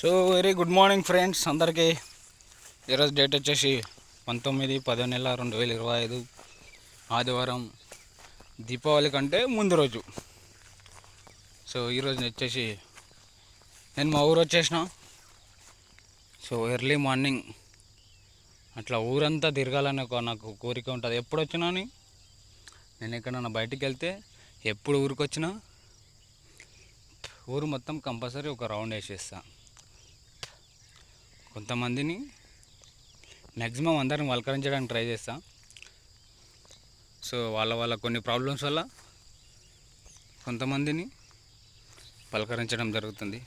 So very good morning friends అందరికీ ఈరోజు date వచ్చేసి పంతొమ్మిది పదో నెల రెండు వేల ఇరవై ఐదు ఆదివారం దీపావళి కంటే ముందు రోజు. సో ఈరోజు వచ్చేసి నేను మా ఊరు వచ్చేసిన. సో ఎర్లీ మార్నింగ్ అట్లా ఊరంతా తిరగాలని ఒక నాకు కోరిక ఉంటుంది. ఎప్పుడు వచ్చినా అని నేను ఎక్కడన్నా బయటికి వెళ్తే ఎప్పుడు ఊరికి వచ్చినా ఊరు మొత్తం కంపల్సరీ ఒక రౌండ్ వేసేస్తాను కొంతమందిని మ్యాక్సిమం అందరిని వలకరించడానికి ట్రై చేస్తా. సో వాళ్ళ వాళ్ళ కొన్ని ప్రాబ్లమ్స్ వల్ల కొంతమందిని పలకరించడం జరుగుతుంది.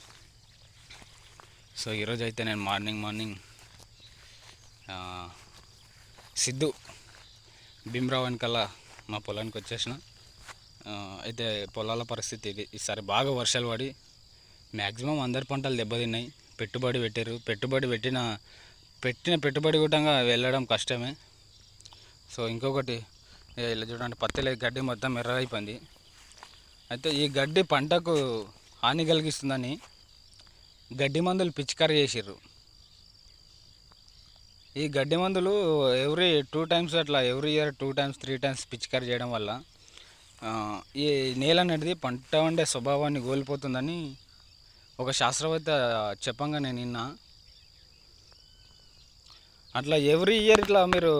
సో ఈరోజు అయితే నేను మార్నింగ్ మార్నింగ్ సిద్ధు భీమరావు వెనకాల మా పొలానికి వచ్చేసిన. అయితే పొలాల పరిస్థితి ఇది. ఈసారి బాగా వర్షాలు పడి మ్యాక్సిమం అందరి పంటలు దెబ్బతిన్నాయి. పెట్టుబడి పెట్టారు. పెట్టుబడి పెట్టిన పెట్టిన పెట్టుబడి కూడా వెళ్ళడం కష్టమే. సో ఇంకొకటి ఇలా చూడండి పత్తిలో గడ్డి మొత్తం ఎర్రగైపోయింది. అయితే ఈ గడ్డి పంటకు హాని కలిగిస్తుందని గడ్డి మందులు పిచికారి చేసిర్రు. ఈ గడ్డి మందులు ఎవ్రీ టూ టైమ్స్ అట్లా every year two times three times పిచికారి చేయడం వల్ల ఈ నేల అనేది పంట వండే స్వభావాన్ని కోల్పోతుందని ఒక శాస్త్రవేత్త చెప్పంగా నేను నిన్న అట్లా ఎవ్రీ ఇయర్ ఇట్లా మీరు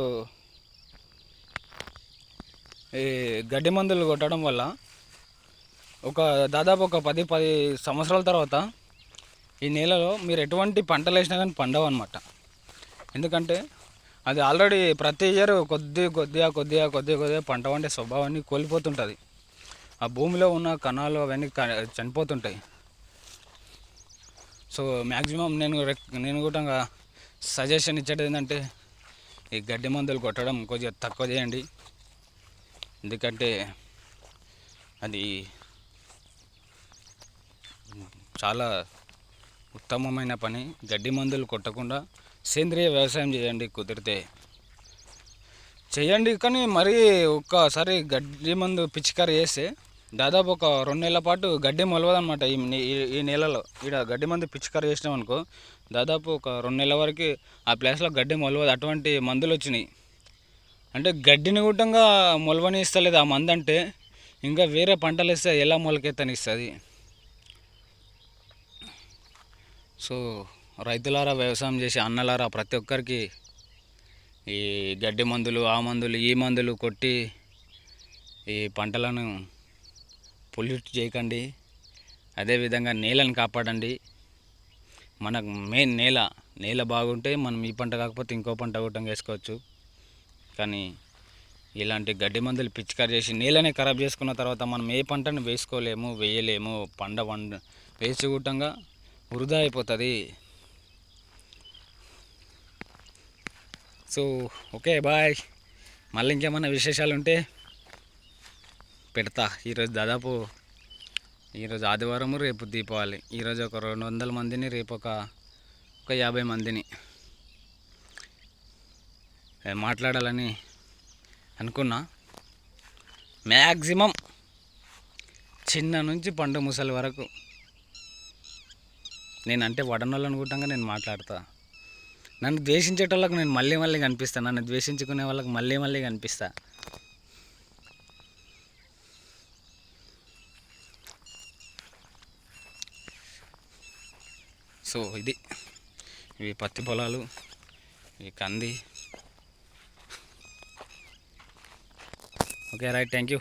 ఈ గడ్డి మందులు కొట్టడం వల్ల ఒక దాదాపు ఒక పది పది సంవత్సరాల తర్వాత ఈ నేలలో మీరు ఎటువంటి పంటలు వేసినా కానీ పండవు అనమాట ఎందుకంటే అది ఆల్రెడీ ప్రతి ఇయర్ కొద్ది కొద్దిగా కొద్దిగా కొద్దిగా కొద్దిగా పంట వండే స్వభావాన్ని కోల్పోతుంటుంది. ఆ భూమిలో ఉన్న కణాలు అవన్నీ చనిపోతుంటాయి. సో మ్యాక్సిమం నేను నేను కూడా సజెషన్ ఇచ్చేది ఏంటంటే ఈ గడ్డి మందులు కొట్టడం కొద్దిగా తక్కువ చేయండి. ఎందుకంటే అది చాలా ఉత్తమమైన పని. గడ్డి మందులు కొట్టకుండా సేంద్రియ వ్యవసాయం చేయండి కుదిరితే. చేయండి కానీ మరీ ఒక్కసారి గడ్డి మందు పిచికారి చేస్తే దాదాపు ఒక రెండు నెలల పాటు గడ్డి మొలవదనమాట ఈ ఈ- ఈ నెలలో. ఇక్కడ గడ్డి మందు పిచికారి చేసినాం అనుకో దాదాపు ఒక రెండు నెలల వరకు ఆ ప్లేస్లో గడ్డి మొలవదు. అటువంటి మందులు వచ్చినాయి. అంటే గడ్డిని కూడంగా మొలవని ఇస్తలేదు ఆ మందు అంటే ఇంకా వేరే పంటలు ఇస్తే ఎలా మొలకెత్తనిస్తుంది? సో రైతులారా వ్యవసాయం చేసే అన్నలారా ప్రతి ఒక్కరికి ఈ గడ్డి మందులు ఆ మందులు ఈ మందులు కొట్టి ఈ పంటలను పొల్యూట్ చేయకండి. అదేవిధంగా నేలను కాపాడండి. మనకు మెయిన్ నేల నేల బాగుంటే మనం ఈ పంట కాకపోతే ఇంకో పంట కూడా వేసుకోవచ్చు కానీ ఇలాంటి గడ్డి మందులు పిచికారి చేసి నేలనే ఖరాబ్ చేసుకున్న తర్వాత మనం ఏ పంటను వేసుకోలేము వేయలేము. పంట వండ వేసి కూటంగా వృధా అయిపోతుంది. So okay bye. మళ్ళీ ఇంకేమైనా విశేషాలు ఉంటే పెడతా. ఈరోజు దాదాపు ఈరోజు ఆదివారము రేపు దీపావళి. ఈరోజు ఒక రెండు వందల మందిని రేపు ఒక ఒక యాభై మందిని. మాట్లాడాలని అనుకున్నా. మ్యాక్సిమం చిన్న నుంచి పండు ముసలి వరకు. నేను అంటే వడనోళ్ళు అనుకుంటాగా నేను మాట్లాడతా. నన్ను ద్వేషించేటోళ్ళకు నేను మళ్ళీ మళ్ళీ కనిపిస్తాను నన్ను ద్వేషించుకునే వాళ్ళకి మళ్ళీ మళ్ళీ కనిపిస్తా. సో ఇది ఇవి పత్తి పొలాలు ఇవి కంది. Okay right thank you